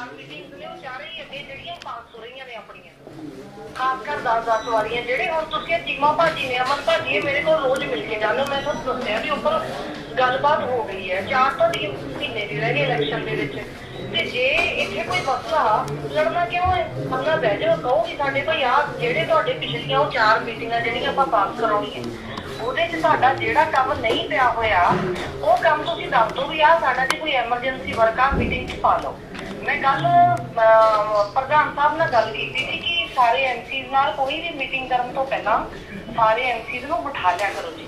ਚਾਰ ਮੀਟਿੰਗਸ ਨੇ ਉਹ ਚਾਰੇ ਹੀ ਅੱਗੇ ਜਿਹੜੀਆਂ ਪਾਸ ਹੋ ਰਹੀਆਂ ਨੇ ਆਪਣੀਆਂ। ਖਾਸ ਕਰ 10-10 ਵਾਲੀਆਂ, ਜਿਹੜੇ ਹੁਣ ਤੁਸੀਂ ਇਹ ਚੀਮਾ ਭਾਜੀ ਨੇ, ਅਮਨ ਭਾਜੀ, ਇਹ ਮੇਰੇ ਕੋਲ ਰੋਜ਼ ਮਿਲ ਕੇ ਜਾਂਦੇ ਮੈਂ ਤੁਹਾਨੂੰ ਦੱਸਿਆ ਵੀ ਉੱਪਰ ਗੱਲਬਾਤ ਹੋ ਗਈ ਹੈ। ਚਾਰ ਤੋਂ ਤਿੰਨ ਮਹੀਨੇ ਦੀ ਰਹਿ ਗਈ ਇਲੈਕਸ਼ਨ ਦੇ ਵਿੱਚ। ਤੇ ਜੇ ਇੱਥੇ ਕੋਈ ਮਸਲਾ ਲੜਨਾ ਕਿਉਂ ਹੈ? ਮੰਨਾ ਬਹਿ ਜਾਓ, ਕਹੋ ਕਿ ਸਾਡੇ ਭਾਈ ਆ ਜਿਹੜੇ ਤੁਹਾਡੇ ਪਿਛਲੀਆਂ ਉਹ ਚਾਰ ਮੀਟਿੰਗਾਂ ਜਿਹੜੀਆਂ ਆਪਾਂ ਪਾਸ ਕਰਾਉਣੀਆਂ, ਉਹਦੇ 'ਚ ਤੁਹਾਡਾ ਜਿਹੜਾ ਕੰਮ ਨਹੀਂ ਪਿਆ ਹੋਇਆ, ਉਹ ਕੰਮ ਤੁਸੀਂ ਦੱਸ ਦਿਓ ਵੀ ਆ ਸਾਡਾ ਜੀ ਕੋਈ ਐਮਰਜੈਂਸੀ ਵਰਕ ਆ ਮੀਟਿੰਗ 'ਚ ਪਾ ਲਓ। ਮੈਂ ਕੱਲ ਪ੍ਰਧਾਨ ਸਾਹਿਬ ਨਾਲ ਗੱਲ ਕੀਤੀ ਸੀ ਕਿ ਸਾਰੇ ਐਮਸੀਜ਼ ਨਾਲ ਕੋਈ ਵੀ ਮੀਟਿੰਗ ਕਰਨ ਤੋਂ ਪਹਿਲਾਂ ਸਾਰੇ ਐਮਸੀਜ਼ ਨੂੰ ਬਿਠਾ ਲਿਆ ਕਰੋ ਜੀ।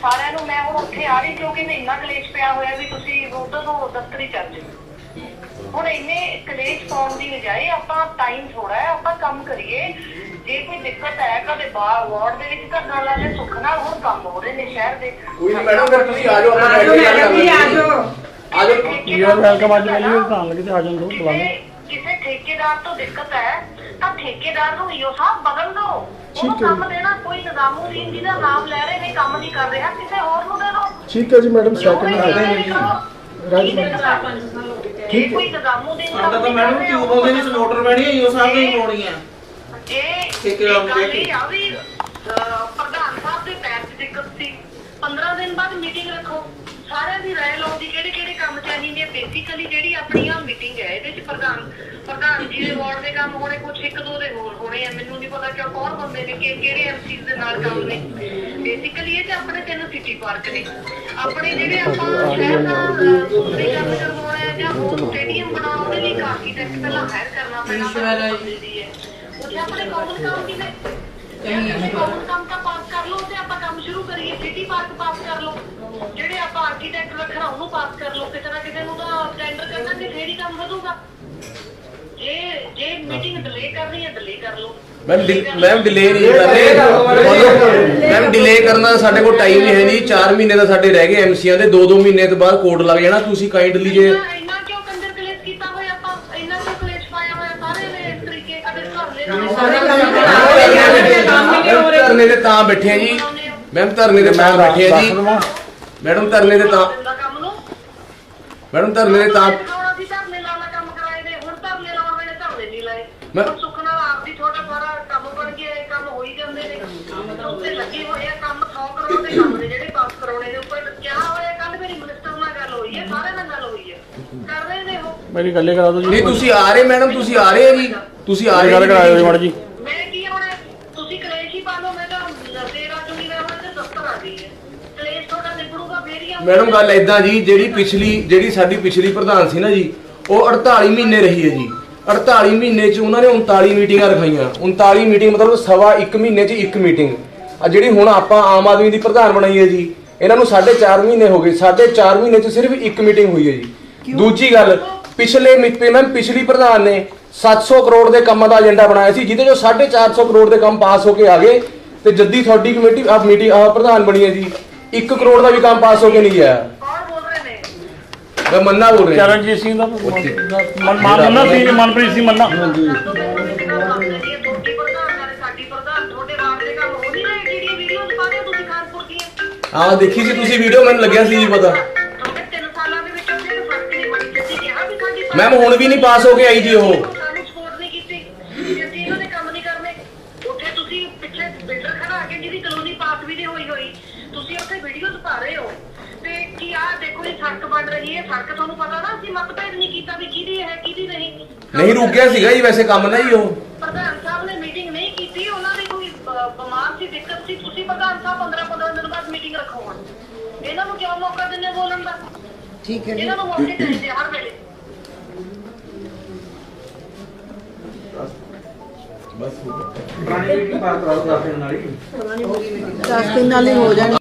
ਸਾਰਿਆਂ ਨੂੰ ਮੈਂ ਹੁਣ ਉੱਥੇ ਆ ਰਹੀ ਕਿਉਂਕਿ ਮੈਂ ਇੰਨਾ ਕਲੇਸ਼ ਪਿਆ ਹੋਇਆ ਵੀ ਤੁਸੀਂ ਉਧਰ ਨੂੰ ਦਫ਼ਤਰੀ ਚੱਲ ਜਾਓ ਹੁਣ ਇੰਨੇ ਕਲੇਸ਼ ਪਾਉਣ ਦੀ ਬਜਾਏ ਆਪਾਂ ਟਾਈਮ ਥੋੜਾ ਹੈ ਆਪਾਂ ਕੰਮ ਕਰੀਏ। ਜੇ ਕੋਈ ਦਿੱਕਤ ਹੈ ਕਦੇ ਬਾਹਰ ਵਾਰਡ ਦੇ ਵਿੱਚ ਧਰਨਾ ਲਾ ਲੈ ਸੁੱਖ ਨਾਲ ਹੁਣ ਕੰਮ ਹੋ ਰਹੇ ਨੇ ਸ਼ਹਿਰ ਦੇ। ਕੋਈ ਨਹੀਂ ਮੈਡਮ ਫਿਰ ਤੁਸੀਂ ਆ ਜਾਓ ਆਪਾਂ ਆਜੋ ਬੈਠ ਕੇ ਗੱਲ ਮੈਡਮ ਜੀ ਕਰਾਂਗੇ। ਆਜੋ ਆ ਜਾਓ। ਯੂ ਆਰ ਵੈਲਕਮ ਅੱਜ ਵਾਲੀ ਵੀ ਤਾਂ ਲੱਗੇ ਤੇ ਆ ਜਾਣ ਦੋ ਬੁਲਾ ਲਓ ਕਿਸੇ ਕਿਸੇ ਠੇਕੇਦਾਰ ਤੋਂ ਦਿੱਕਤ ਹੈ ਤਾਂ ਠੇਕੇਦਾਰ ਨੂੰ ਈਓ ਸਾਹਿਬ ਬਦਲ ਦਿਓ ਉਹਨੂੰ ਠੀਕ ਹੈ। ਕੰਮ ਦੇਣਾ ਕੋਈ ਨਿਜ਼ਾਮੂਦੀਨ ਜੀ ਦਾ ਨਾਮ ਲੈ ਰਹੇ ਨੇ ਕੰਮ ਨਹੀਂ ਕਰ ਰਿਹਾ ਕਿਸੇ ਹੋਰ ਨੂੰ ਦੇ ਦਿਓ ਠੀਕ ਹੈ ਜੀ ਮੈਡਮ ਸੈਕਿੰਡ ਜੋ ਹੈ। Right madam. ਹੈ? ਠੀਕ ਜੇ ਕੋਈ ਨਿਜ਼ਾਮੂਦੀਨ ਸਾਡਾ ਤਾਂ ਮੈਡਮ ਟਿਊਬ ਉਹਦੇ ਵਿੱਚ ਮੋਟਰ ਬਣੀ ਹੈ ਯੋ ਸਾਹਿਬ ਨੇ ਪਾਉਣੀ ਆ ਇਹ ਠੇਕੇਦਾਰ ਨੂੰ ਇਹ ਦੇ ਕੇ। ਇਹ ਆ ਵੀ ਅਹ, ਪ੍ਰਧਾਨ ਸਾਹਿਬ ਦੇ ਪੈਰ 'ਚ ਦਿੱਕਤ ਸੀ 15 ਦਿਨ ਬਾਅਦ ਮੀਟਿੰਗ ਰੱਖੋ ਸਾਰਿਆਂ ਦੀ ਰਾਏ ਲਓ ਜੀ ਕਿਹੜੇ ਕਿਹੜੇ ਕੰਮ ਚਾਹੀਦੇ ਆ। ਬੇਸਿਕਲੀ ਜਿਹੜੀ ਆਪਣੀ ਆ ਮੀਟਿੰਗ ਹੈ ਇਹਦੇ 'ਚ ਪ੍ਰਧਾਨ ਪ੍ਰਧਾਨ ਜੀ ਦੇ ਵਾਰਡ ਦੇ ਕੰਮ ਹੋਣੇ ਕੁਝ ਇੱਕ ਦੋ ਦੇ ਹੋਰ ਹੋਣੇ ਆ। ਮੈਨੂੰ ਨਹੀਂ ਪਤਾ ਕਿ ਕੌਣ ਬੰਦੇ ਨੇ ਕਿ ਕਿਹੜੇ ਐਮਸੀਜ਼ ਦੇ ਨਾਲ ਕੰਮ ਨੇ। ਬੇਸਿਕਲੀ ਇਹ ਤੇ ਆਪਣੇ ਤਿੰਨ ਸਿਟੀ ਪਾਰਕ ਨੇ। ਆਪਣੇ ਜਿਹੜੇ ਆਪਾਂ ਸ਼ਹਿਰ ਦਾ ਅਹ, ਸੁੰਦਰੀਕਰਨ ਕਰਵਾਉਣਾ ਹੈ ਜਾਂ ਹੋਰ ਸਟੇਡੀਅਮ ਬਣਾਉਣ ਉਹਦੇ ਲਈ ਆਰਕੀਟੈਕਟ ਪਹਿਲਾਂ ਹਾਇਰ ਕਰਨਾ ਪੈਣਾ ਈਸ਼ਵਰ ਹੈ ਦੀ ਉੱਥੇ ਆਪਣੇ ਕਾਮਨ ਕੰਮ ਕਿਵੇਂ? ਕਾਮਨ ਕੰਮ ਤਾਂ ਪਾਸ ਕਰ ਲਓ ਤੇ ਆਪਾਂ ਕੰਮ ਸ਼ੁਰੂ ਕਰੀਏ। ਸਿਟੀ ਪਾਰਕ ਪਾਸ ਕਰ ਲਓ ਜਿਹੜੇ ਆਪਾਂ ਆਰਕੀਟੈਕਟ ਰੱਖਣਾ ਉਹਨੂੰ ਪਾਸ ਕਰ ਲਓ ਕਿਸੇ ਨਾ ਕਿਸੇ ਨੂੰ ਤਾਂ ਟੈਂਡਰ ਕਰਨਾਂਗੇ ਫੇਰ ਹੀ ਕੰਮ ਵਧੂਗਾ। ਜੇ ਜੇ ਮੀਟਿੰਗ ਡਿਲੇ ਕਰਨੀ ਹੈ ਡਿਲੇ ਕਰ ਲਓ। ਮੈਮ ਮੈਮ ਡਿਲੇ ਨਹੀਂ ਕਰਨੇ। ਮੈਮ ਡਿਲੇ ਕਰਨਾ ਸਾਡੇ ਕੋਲ ਟਾਈਮ ਨਹੀਂ ਹੈ ਨਹੀਂ। 4 ਮਹੀਨੇ ਦਾ ਸਾਡੇ ਰਹਿ ਗਏ ਐਮਸੀਆਂ ਦੇ। 2-2 ਮਹੀਨੇ ਤੋਂ ਬਾਅਦ ਕੋਡ ਲੱਗ ਜਾਣਾ। ਤੁਸੀਂ ਕਾਈਂਡਲੀ ਜੇ ਇੰਨਾ ਕਿਉਂ ਕੰਜਰ ਕਲੇਸ਼ ਕੀਤਾ ਹੋਇਆ ਆਪਾਂ? ਇੰਨਾ ਕਿਉਂ ਕਲੇਸ਼ ਪਾਇਆ ਹੋਇਆ ਸਾਰੇ ਨੇ ਇਸ ਤਰੀਕੇ ਘਰ ਲੈ ਧਰਨੇ ਤੇ ਤਾਂ ਬੈਠੇ ਆ ਜੀ। ਮੈਮ ਧਰਨੇ ਤੇ ਤਾਂ ਬੈਠੇ ਆ ਜੀ। ਮੈਡਮ ਧਰਨੇ ਤੇ ਤਾਂ ਕੰਮ ਨੂੰ। ਮੈਡਮ ਧਰਨੇ ਤੇ ਤਾਂ ਹੁਣ ਅਸੀਂ ਧਰਨੇ ਲਾਉਣਾ ਕੰਮ ਕਰਾਏ ਨੇ ਹੁਣ ਧਰਨੇ ਲਾਉਣ ਵੇਲੇ ਧਰਨੇ ਨਹੀਂ ਲਾਏ। ਮੈਂ- ਹੁਣ ਸੁੱਖ ਨਾਲ ਆਪਦੀ ਥੋੜਾ ਸਾਰਾ ਕੰਮ ਬਣ ਗਿਆ ਇਹ ਕੰਮ ਹੋਈ ਜਾਂਦੇ ਨੇ। ਉੱਤੇ ਲੱਗੇ ਹੋਏ ਆ ਕੰਮ 100 ਕਰੋੜ ਦੇ ਕੰਮ ਨੇ ਜਿਹੜੇ ਪਾਸ ਕਰਾਉਣੇ ਦੇ ਉੱਪਰ ਕਿਆ ਹੋਇਆ ਕੱਲ ਮੇਰੀ ਮਿਨਿਸਟਰ ਨਾਲ ਗੱਲ ਹੋਈ ਹੈ ਸਾਰਿਆਂ ਨਾਲ ਗੱਲ ਹੋਈ ਹੈ। ਕਰ ਰਹੇ ਨੇ ਉਹ। ਮੇਰੀ ਗੱਲੇ ਕਰਾ ਦਿਓ ਜੀ। ਨਹੀਂ ਤੁਸੀਂ ਆ ਰਹੇ ਮੈਡਮ ਤੁਸੀਂ ਆ ਰਹੇ ਜੀ। ਤੁਸੀਂ ਆ ਮੇਰੀ ਰਹੇ ਗੱਲ ਕਰਾਇਓ ਜੀ ਮਾੜਾ ਜੀ। ਮੈਂ ਕੀ ਹੁਣ ਤੁਸੀਂ ਕਲੇਸ਼ ਹੀ ਪਾ ਲਓ ਮੈਂ ਤਾਂ ਤੇਰਾ ਚੁਣੀ ਮੈਂ ਹੁਣ ਤੇ ਦਫ਼ਤਰ ਆ ਗਈ ਹੈ। ਕਲੇਸ਼ ਤੁਹਾਡਾ ਨਿਬੜੂਗਾ ਫੇਰ ਹੀ ਆਊਗਾ। ਮੈਡਮ ਗੱਲ ਇਦਾਂ ਜੀ ਜਿਹੜੀ ਪਿਛਲੀ ਜਿਹੜੀ ਸਾਡੀ ਪਿਛਲੀ ਪ੍ਰਧਾਨ ਸੀ ਨਾ ਜੀ ਉਹ 48 ਮਹੀਨੇ ਰਹੀ ਹੈ ਜੀ। 48 ਮਹੀਨੇ ਚ ਉਹਨਾਂ ਨੇ 39 ਮੀਟਿੰਗਾਂ ਰਖਾਈਆਂ। 39 ਮੀਟਿੰਗ ਮਤਲਬ ਸਵਾ ਇੱਕ ਮਹੀਨੇ ਚ ਇੱਕ ਮੀਟਿੰਗ। ਆ ਜਿਹੜੀ ਹੁਣ ਆਪਾਂ ਆਮ ਆਦਮੀ ਦੀ ਪ੍ਰਧਾਨ ਬਣਾਈ ਹੈ ਜੀ ਇਹਨਾਂ ਨੂੰ 4.5 ਮਹੀਨੇ ਹੋ ਗਏ। 4.5 ਮਹੀਨੇ ਚ ਸਿਰਫ ਇੱਕ ਮੀਟਿੰਗ ਹੋਈ ਹੈ ਜੀ। ਦੂਜੀ ਗੱਲ ਪਿਛਲੇ ਮੀਟਿੰਗ ਮੈਮ ਪਿਛਲੀ ਪ੍ਰਧਾਨ ਨੇ 700 ਕਰੋੜ ਦੇ ਕੰਮਾਂ ਦਾ ਏਜੰਡਾ ਬਣਾਇਆ ਸੀ ਜਿਹਦੇ ਚੋਂ 450 ਕਰੋੜ ਦੇ ਕੰਮ ਪਾਸ ਹੋ ਕੇ ਆ ਗਏ। ਤੇ ਜੱਦੀ ਤੁਹਾਡੀ ਕਮੇਟੀ ਆ ਮੀਟਿੰਗ ਆ ਪ੍ਰਧਾਨ ਬਣੀ ਹੈ ਜੀ। 1 ਕਰੋੜ ਦਾ ਵੀ ਕੰਮ ਪਾਸ ਹੋ ਕੇ ਨਹੀਂ ਗਿਆ। ਕੌਣ ਬੋਲ ਰਹੇ ਨੇ? ਮੈਂ ਮੰਨਾ ਬੋਲ ਰਿਹਾ। ਚਰਨਜੀਤ ਸਿੰਘ ਦਾ ਮਨ ਮਾਨ ਮੰਨਾ ਸੀ ਮਨਪ੍ਰੀਤ ਸਿੰਘ ਮੰਨਾ। ਤੁਹਾਡੀ ਪ੍ਰਧਾਨ ਨਾਲੇ ਸਾਡੀ ਪ੍ਰਧਾਨ ਤੁਹਾਡੇ ਵਾਰਡ ਦੇ ਕੰਮ ਹੋ ਨਹੀਂ ਰਹੇ ਜਿਹੜੀਆਂ ਵੀਡੀਓਜ਼ ਪਾ ਰਹੇ ਹੋ ਤੁਸੀਂ ਖਾਨਪੁਰ ਦੀਆਂ? ਹਾਂ ਦੇਖੀ ਸੀ ਤੁਸੀਂ ਵੀਡੀਓ ਮੈਨੂੰ ਲੱਗਿਆ ਸੀ ਜੀ ਪਤਾ। ਤੁਹਾਡੇ ਤਿੰਨ ਸਾਲਾਂ ਦੇ ਵਿੱਚ ਉਹਨੇ ਫ਼ਰਕ ਨਹੀਂ ਬੜੀ ਜੱਦੀ ਕਿਹਾ ਵੀ ਸਾਡੀ ਮੈਮ ਹੁਣ ਵੀ ਨਹੀਂ ਪਾਸ ਹੋ ਕੇ ਆਈ ਜੀ ਉਹ। ਸਾਨੂੰ ਸਪੋਰਟ ਨਹੀਂ ਕੀਤੀ। ਜੇ ਅਸੀਂ ਇਹਨਾਂ ਦੇ ਕੰਮ ਨਹੀਂ ਕਰਨੇ ਉੱਥੇ ਤੁਸੀਂ ਪਿੱਛੇ ਬਿਲਡਰ ਖੜਾ ਕੇ ਜਿਹਦੀ ਕਲੋਨੀ ਪਾਸ ਵੀ ਨਹੀਂ ਹੋਈ ਹੋਈ ਤੁਸੀਂ ਉੱਥੇ ਵੀਡੀਓਜ਼ ਪਾ ਰਹੇ ਹੋ। ਤੇ ਕੀ ਆ ਦੇਖੋ ਇਹ ਸੜਕ ਬਣ ਰਹੀ ਹੈ। ਸੜਕ ਤੁਹਾਨੂੰ ਪਤਾ ਨਾ ਅਸੀਂ ਮਤਭੇਦ ਨਹੀਂ ਕੀਤਾ ਵੀ ਕਿਹਦੀ ਹੈ ਕਿਹਦੀ ਨਹੀਂ। ਨਹੀਂ ਰੁਕਿਆ ਸੀਗਾ ਜੀ ਵੈਸੇ ਕੰਮ ਨਾ ਉਹ। ਪ੍ਰਧਾਨ ਸਾਹਿਬ ਨੇ ਮੀਟਿੰਗ ਨਹੀਂ ਕੀਤੀ ਉਹਨਾਂ ਦੀ ਕੋਈ ਬ- ਬਿਮਾਰ ਸੀ ਦਿੱਕਤ ਸੀ। ਤੁਸੀਂ ਪ੍ਰਧਾਨ ਸਾਹਿਬ 15 15 ਦਿਨ ਬਾਅਦ ਮੀਟਿੰਗ ਰੱਖੋ ਹੁਣ। ਇਹਨਾਂ ਨੂੰ ਕਿਉਂ ਮੌਕਾ ਦਿੰਦੇ ਬੋਲਣ ਦਾ? ਠੀਕ ਹੈ ਜੀ। ਇਹਨਾਂ ਨੂੰ ਮੌਕੇ ਚਾਹੀਦੇ ਹਰ ਵੇਲੇ। ਪੁਰਾਣੀ ਮੀਟਿੰਗ ਪਾਸ ਕਰਾਓ ਦਸ ਦਿਨ ਨਾਲ ਹੀ। 10 ਦਿਨ ਨਾਲ ਹੀ ਹੋ ਜਾਣੀ।